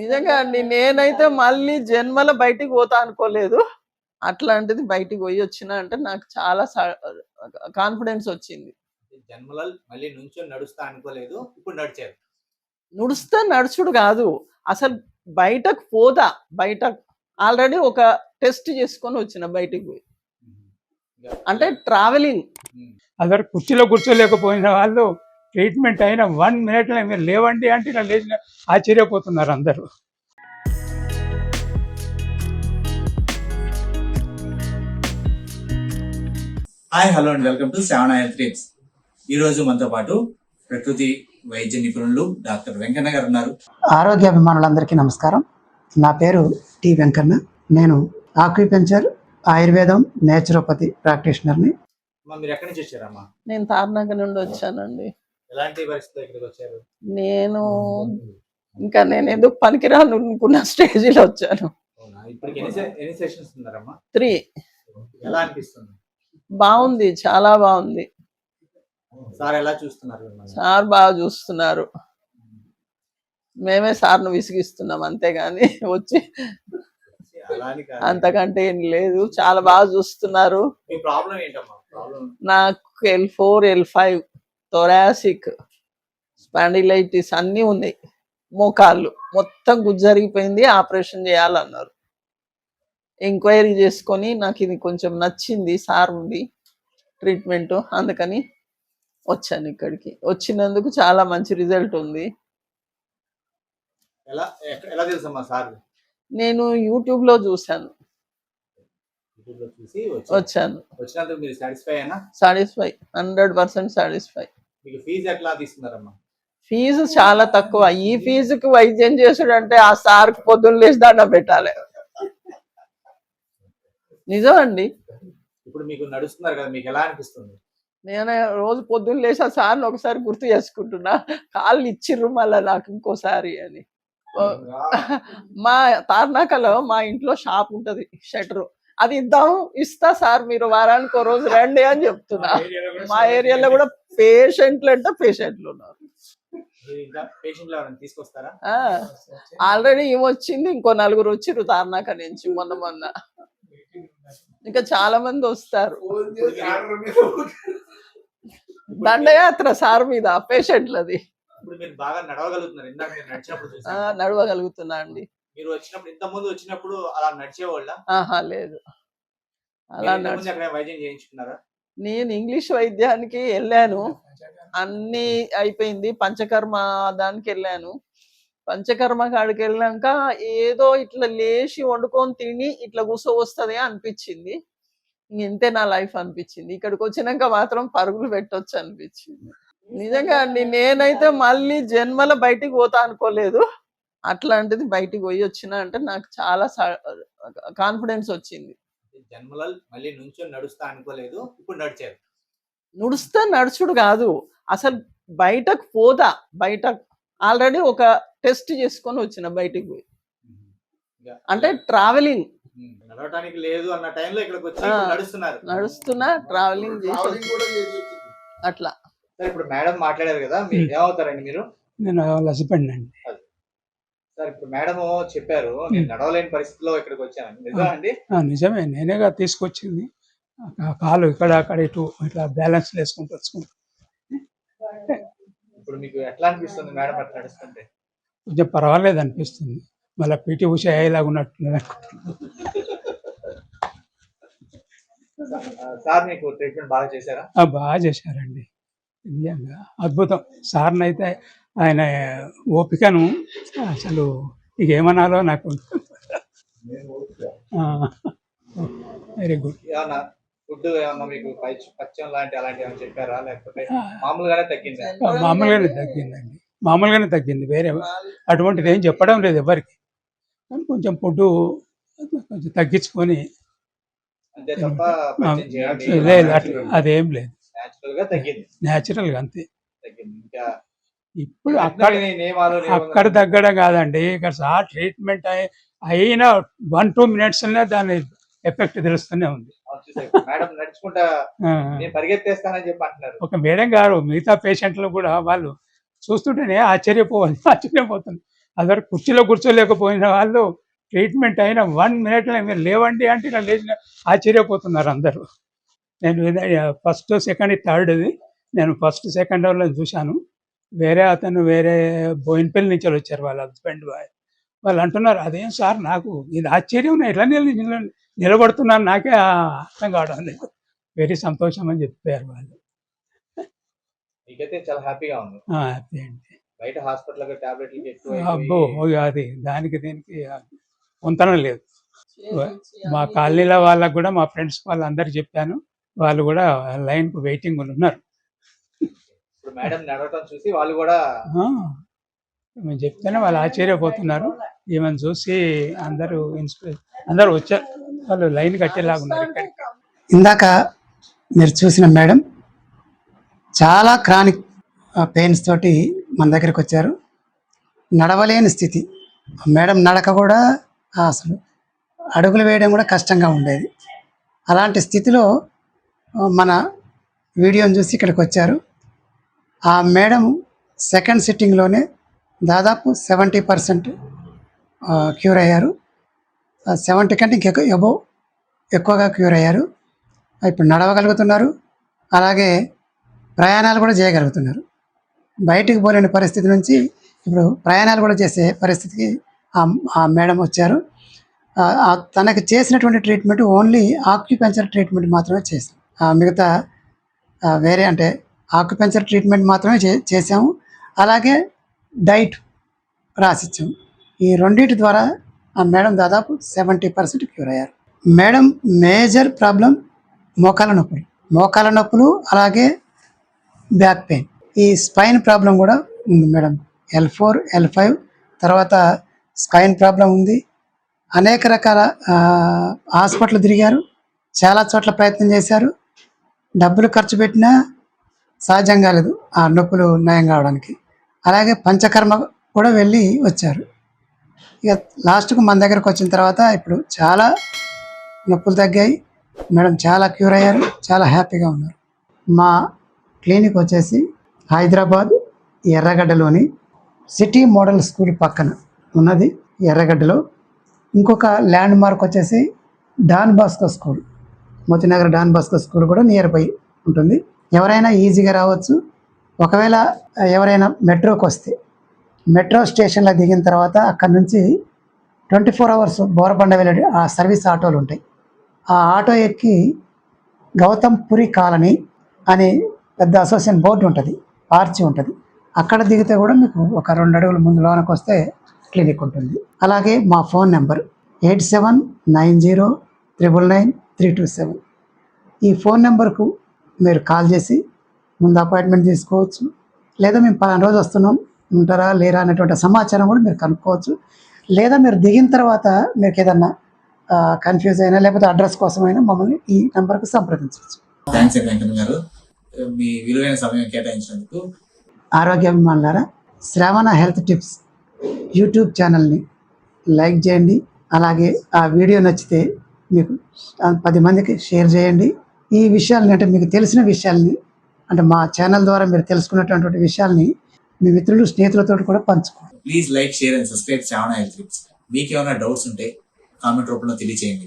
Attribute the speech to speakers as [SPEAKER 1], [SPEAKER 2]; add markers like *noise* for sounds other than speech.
[SPEAKER 1] నిజంగా అండి. నేనైతే మళ్ళీ జన్మలో బయటికి పోతా అనుకోలేదు. అట్లాంటిది బయటికి పోయి వచ్చిన అంటే నాకు చాలా కాన్ఫిడెన్స్ వచ్చింది.
[SPEAKER 2] జన్మలో మళ్ళీ నడుస్తా అనుకోలేదు. ఇప్పుడు నడిచారు.
[SPEAKER 1] నుడుస్తా నడుచుడు కాదు. అసలు బయటకు పోదా? బయట ఆల్రెడీ ఒక టెస్ట్ చేసుకొని వచ్చిన బయటికి పోయి. అంటే ట్రావెలింగ్.
[SPEAKER 3] అదర్ కుర్చీలో కూర్చోలేకపోయిన వాళ్ళు ట్రీట్మెంట్ అయిన వన్ మినిట్లో మీరు లేవండి అంటే ఇలా లేచిన ఆశ్చర్యపోతున్నారు అందరూ.
[SPEAKER 2] Hi hello and welcome to seven health tips ఈ రోజు మనతో పాటు ప్రకృతి వైద్య నిపుణులు డాక్టర్ వెంకన్న గారు ఉన్నారు.
[SPEAKER 4] ఆరోగ్య అభిమానులందరికీ నమస్కారం. నా పేరు టి వెంకన్న. నేను ఆక్యుపెంచర్ ఆయుర్వేదం నేచురోపతి ప్రాక్టీషనర్ని.
[SPEAKER 2] మీరు ఎక్కడి నుంచి వచ్చారమ్మా?
[SPEAKER 1] నేను తార్నాక నుండి వచ్చానండి.
[SPEAKER 2] ఎలాంటి ఇక్కడికి వచ్చారు?
[SPEAKER 1] నేను ఇంకా నేను ఎందుకు పనికిరాను అనుకున్న స్టేజ్లో వచ్చాను. త్రీ.
[SPEAKER 2] ఎలా అనిపిస్తుంది?
[SPEAKER 1] బాగుంది చాలా బాగుంది.
[SPEAKER 2] సార్ ఎలా చూస్తున్నారు?
[SPEAKER 1] సార్ బాగా చూస్తున్నారు. మేమే సార్ను విసిగిస్తున్నాం అంతేగాని వచ్చి. అంతకంటే ఏం లేదు చాలా బాగా చూస్తున్నారు. నాకు L four L five thoracic spondylitis అన్నీ ఉన్నాయి. మోకాళ్ళు మొత్తం గుజ్జరిగిపోయింది ఆపరేషన్ చేయాలన్నారు. ఎంక్వైరీ చేసుకొని నాకు ఇది కొంచెం నచ్చింది సార్ ఉంది ట్రీట్మెంట్ అందుకని వచ్చాను ఇక్కడికి. వచ్చినందుకు చాలా మంచి రిజల్ట్ ఉంది. నేను చూశాను.
[SPEAKER 2] యూట్యూబ్లో వచ్చారు.
[SPEAKER 1] వచ్చాను.
[SPEAKER 2] Satisfy
[SPEAKER 1] hundred percent satisfy.
[SPEAKER 2] మీకు ఫీజు ఎట్లా తీసుకున్నారమ్మా?
[SPEAKER 1] ఫీజు చాలా తక్కువ. ఈ ఫీజుకి వైద్యం చేసుడు అంటే ఆ సార్కి పొద్దున్న లేచి దండం పెట్టాలి. నిజం అండి
[SPEAKER 2] ఇప్పుడు మీకు నడుస్తున్నారు కదా మీకు ఎలా అనిపిస్తుంది?
[SPEAKER 1] నేను రోజు పొద్దున్న లేచి ఆ సార్ని ఒకసారి గుర్తు చేసుకుంటున్నా. కాళ్ళు ఇచ్చిర్రు మళ్ళీ నాకు ఇంకోసారి అని. మా తార్నాకలో మా ఇంట్లో షాప్ ఉంటది షటర్. అది ఇద్దాం ఇస్తా సార్ మీరు వారానికి ఒక రోజు రండి అని చెప్తున్నా. మా ఏరియాలో కూడా పేషెంట్లు అంటే పేషెంట్లు ఉన్నారు. ఆల్రెడీ ఏమి వచ్చింది ఇంకో నలుగురు వచ్చిర్రు తార్నాక నుంచి మొన్న మొన్న. ఇంకా చాలా మంది వస్తారు. దండయాత్ర సార్ మీద పేషెంట్లది. నడవగలుగుతున్నా అండి.
[SPEAKER 2] మీరు వచ్చినప్పుడు ఇంత ముందు వచ్చినప్పుడు అలా నడిచేవాళ్ళ?
[SPEAKER 1] ఆహా లేదు. అలా నడిచి
[SPEAKER 2] వైద్యం చేయించుకున్నారా?
[SPEAKER 1] నేను ఇంగ్లీష్ వైద్యానికి వెళ్ళాను. అన్ని అయిపోయింది. పంచకర్మ దానికి వెళ్ళాను. పంచకర్మ కాడికి వెళ్ళాక ఏదో ఇట్లా లేచి వండుకొని తిని ఇట్లా కూసో వస్తుంది అనిపించింది. ఇంతే నా లైఫ్ అనిపించింది. ఇక్కడికి వచ్చినాక మాత్రం పరుగులు పెట్టొచ్చు అనిపించింది. నిజంగా అండి నేనైతే మళ్ళీ జన్మలో బయటికి పోతా అనుకోలేదు. అట్లాంటిది బయటికి పోయి వచ్చిన అంటే నాకు చాలా కాన్ఫిడెన్స్ వచ్చింది.
[SPEAKER 2] జన్మలో మళ్ళీ నుంచొని నడుస్తా అనుకోలేదు ఇప్పుడు నడిచారు.
[SPEAKER 1] నుడుస్తా నడుచుడు కాదు. అసలు బయటకు పోదా బయట ఆల్రెడీ ఒక టెస్ట్ చేసుకొని వచ్చిన బయటికి పోయి. అంటే ట్రావెలింగ్
[SPEAKER 2] లేదు అన్న టైంలో ఇక్కడికి వచ్చి
[SPEAKER 1] ఆ.
[SPEAKER 2] ఇప్పుడు నడుస్తున్నారు.
[SPEAKER 1] నడుస్తున్నా ట్రావెలింగ్ చేసి అట్లా.
[SPEAKER 2] సార్ ఇప్పుడు మేడం మాట్లాడారు కదా మీరు. ఏమవుతారండి మీరు?
[SPEAKER 3] నేను హస్బెండ్ అండి
[SPEAKER 2] సార్ ఇప్పుడు మేడం చెప్పారు నేను నడవలేని పరిస్థితిలో ఇక్కడికి వచ్చాను. నిజమా అండి?
[SPEAKER 3] నిజమే. నేనేగా తీసుకొచ్చింది. కాలు ఇక్కడ అక్కడ ఇటు ఇట్లా బ్యాలెన్స్ వేసుకుంటూ వచ్చుకుంటూ
[SPEAKER 2] ఇప్పుడు మీకు ఎట్లా అనిపిస్తుంది మేడం అట్లా నడుస్తుంటే?
[SPEAKER 3] కొంచెం పర్వాలేదు అనిపిస్తుంది. మళ్ళీ పీటీ ఉష అయ్యేలాగా.
[SPEAKER 2] ఆ, సార్ మీకు ట్రీట్మెంట్ బాగా చేశారా?
[SPEAKER 3] బాగా చేశారండి. నిజంగా అద్భుతం. సార్ని అయితే ఆయన ఓపికను అసలు ఇక ఏమనాలో నాకు వెరీ గుడ్.
[SPEAKER 2] ఫుడ్ మీకు పచ్చ- లాంటి అలాంటి ఏమైనా చెప్పారా? లేకపోతే మామూలుగానే తగ్గిందా?
[SPEAKER 3] మామూలుగానే తగ్గిందండి. మామూలుగానే తగ్గింది. వేరే అటువంటిది ఏం చెప్పడం లేదు ఎవరికి కానీ కొంచెం ఫుడ్ కొంచెం తగ్గించుకొని
[SPEAKER 2] అంతే తప్ప
[SPEAKER 3] ఆ,
[SPEAKER 2] పచ్చం చేయండి.
[SPEAKER 3] లేదు అదేం లేదు. న్యాచురల్గా అంతే.
[SPEAKER 2] తగ్గింది. ఇంకా
[SPEAKER 3] ఇప్పుడు అక్కడ అక్కడ తగ్గడం కాదండి. ఇక్కడ సార్ ట్రీట్మెంట్ అయి- అయిన వన్ టూ మినిట్స్లోనే దాని ఎఫెక్ట్ తెలుస్తూనే ఉంది. ఒక మేడం గారు మిగతా పేషెంట్లు కూడా వాళ్ళు చూస్తుంటేనే ఆశ్చర్యపోవాలి *laughs* ఆశ్చర్యపోతుంది అదర్ కుర్చీలో కూర్చోలేకపోయిన వాళ్ళు ట్రీట్మెంట్ అయిన వన్ మినిట్లో మీరు లేవండి అంటే ఇలా లేచిన ఆశ్చర్యపోతున్నారు అందరూ. నేను ఫస్ట్ సెకండ్ థర్డ్ది నేను ఫస్ట్ సెకండ్లో చూశాను. వేరే అతను వేరే బోయినపల్లి నుంచి వచ్చారు వాళ్ళ హస్బెండ్ వాళ్ళు అంటున్నారు అదేం సార్ నాకు ఇది ఆశ్చర్యం ఎట్లా నిల- నిల- నిలబడుతున్నాను నాకే అర్థం కావడం లేదు. వెరీ సంతోషం అని చెప్పారు వాళ్ళు.
[SPEAKER 2] మీకైతే చాలా హ్యాపీగా ఉంది.
[SPEAKER 3] హ్యాపీ అండి.
[SPEAKER 2] బయట హాస్పిటల్
[SPEAKER 3] అబ్బో అది దానికి దీనికి పొంతనం లేదు. మా కాలనీలో వాళ్ళకు కూడా మా ఫ్రెండ్స్ వాళ్ళందరూ చెప్పాను. వాళ్ళు కూడా లైన్కు వెయిటింగ్ ఉన్నారు.
[SPEAKER 2] మేడం నడవటం చూసి వాళ్ళు కూడా
[SPEAKER 3] మేము చెప్తేనే వాళ్ళు ఆశ్చర్యపోతున్నారు. ఈమెను చూసి అందరూ ఇన్స్పైర్ అందరూ వచ్చారు వాళ్ళు లైన్ కట్టేలాగా ఉన్నారు ఇక్కడికి
[SPEAKER 4] ఇందాక మీరు చూసిన మేడం చాలా క్రానిక్ పెయిన్స్ తోటి మన దగ్గరికి వచ్చారు. నడవలేని స్థితి. మేడం నడక కూడా అసలు అడుగులు వేయడం కూడా కష్టంగా ఉండేది. అలాంటి స్థితిలో మన వీడియోని చూసి ఇక్కడికి వచ్చారు. ఆ మేడం సెకండ్ సిట్టింగ్లోనే దాదాపు సెవెంటీ పర్సెంట్ క్యూర్ అయ్యారు. సెవెంటీ కంటే ఇంకెక్కువ ఎబో ఎక్కువగా క్యూర్ అయ్యారు. ఇప్పుడు నడవగలుగుతున్నారు. అలాగే ప్రయాణాలు కూడా చేయగలుగుతున్నారు. బయటికి పోలేని పరిస్థితి నుంచి ఇప్పుడు ప్రయాణాలు కూడా చేసే పరిస్థితికి ఆ- మేడం వచ్చారు. ఆ- తనకు చేసినటువంటి ట్రీట్మెంట్ ఓన్లీ ఆక్యుపెంచర్ ట్రీట్మెంట్ మాత్రమే చేసాం ఆ మిగతా వేరే అంటే ఆక్యుపెంచర్ ట్రీట్మెంట్ మాత్రమే చే చేసాము అలాగే డైట్ రాసిచ్చాము. ఈ రెండింటి ద్వారా ఆ మేడం దాదాపు సెవెంటీ పర్సెంట్ క్యూర్ అయ్యారు. మేడం మేజర్ ప్రాబ్లం మోకాల నొప్పులు. మోకాల నొప్పులు అలాగే బ్యాక్ పెయిన్. ఈ స్పైన్ ప్రాబ్లం కూడా ఉంది madam. L four L five తర్వాత స్పైన్ ప్రాబ్లం ఉంది. అనేక రకాల హాస్పిటల్ తిరిగారు. చాలా చోట్ల ప్రయత్నం చేశారు. డబ్బులు ఖర్చు పెట్టినా సహజం కాలేదు ఆ నొప్పులు నయం కావడానికి. అలాగే పంచకర్మ కూడా వెళ్ళి వచ్చారు. ఇక లాస్ట్కు మన దగ్గరకు వచ్చిన తర్వాత ఇప్పుడు చాలా నొప్పులు తగ్గాయి. మేడం చాలా క్యూర్ అయ్యారు. చాలా హ్యాపీగా ఉన్నారు. మా క్లినిక్ వచ్చేసి హైదరాబాద్ ఎర్రగడ్డలోని సిటీ మోడల్ స్కూల్ పక్కన ఉన్నది ఎర్రగడ్డలో. ఇంకొక ల్యాండ్ మార్క్ వచ్చేసి Don Bosco school. Motinagar Don Bosco school కూడా నియర్ బై ఉంటుంది. ఎవరైనా ఈజీగా రావచ్చు. ఒకవేళ ఎవరైనా మెట్రోకి వస్తే మెట్రో స్టేషన్లో దిగిన తర్వాత అక్కడ నుంచి ట్వంటీ ఫోర్ అవర్స్ బోరబండ వెళ్ళే ఆ సర్వీస్ ఆటోలు ఉంటాయి. ఆ ఆటో ఎక్కి గౌతమ్ పురి కాలనీ అని పెద్ద అసోసియేషన్ బోర్డు ఉంటుంది ఆర్చి ఉంటుంది. అక్కడ దిగితే కూడా మీకు ఒక రెండు అడుగుల ముందు లోనకి వస్తే క్లినిక్ ఉంటుంది. అలాగే మా phone number eight seven nine zero triple nine three two seven. ఈ ఫోన్ నెంబర్కు మీరు కాల్ చేసి ముందు అపాయింట్మెంట్ తీసుకోవచ్చు. లేదా మేము పలానా రోజు వస్తున్నాం ఉంటారా లేరా అనేటువంటి సమాచారం కూడా మీరు కనుక్కోవచ్చు. లేదా మీరు దిగిన తర్వాత మీకు ఏదన్నా కన్ఫ్యూజ్ అయినా లేకపోతే అడ్రస్ కోసమైనా మమ్మల్ని ఈ నెంబర్కి సంప్రదించవచ్చు.
[SPEAKER 2] థ్యాంక్స్ వెంకన్న గారు. మీ విలువైన సమయం కేటాయించినందుకు.
[SPEAKER 4] ఆరోగ్యాభిమానులారా శ్రవణ హెల్త్ టిప్స్ యూట్యూబ్ ఛానల్ని లైక్ చేయండి. అలాగే ఆ వీడియో నచ్చితే మీకు పది మందికి షేర్ చేయండి. ఈ విషయాల్ని అంటే మీకు తెలిసిన విషయాల్ని అంటే మా ఛానల్ ద్వారా మీరు తెలుసుకున్నటువంటి విషయాల్ని మీ మిత్రులు స్నేహితులతో కూడా పంచుకోండి.
[SPEAKER 2] Please like share and subscribe Shravana health మీకు ఏమైనా డౌట్స్ ఉంటే కామెంట్ రూపంలో తెలియచేయండి.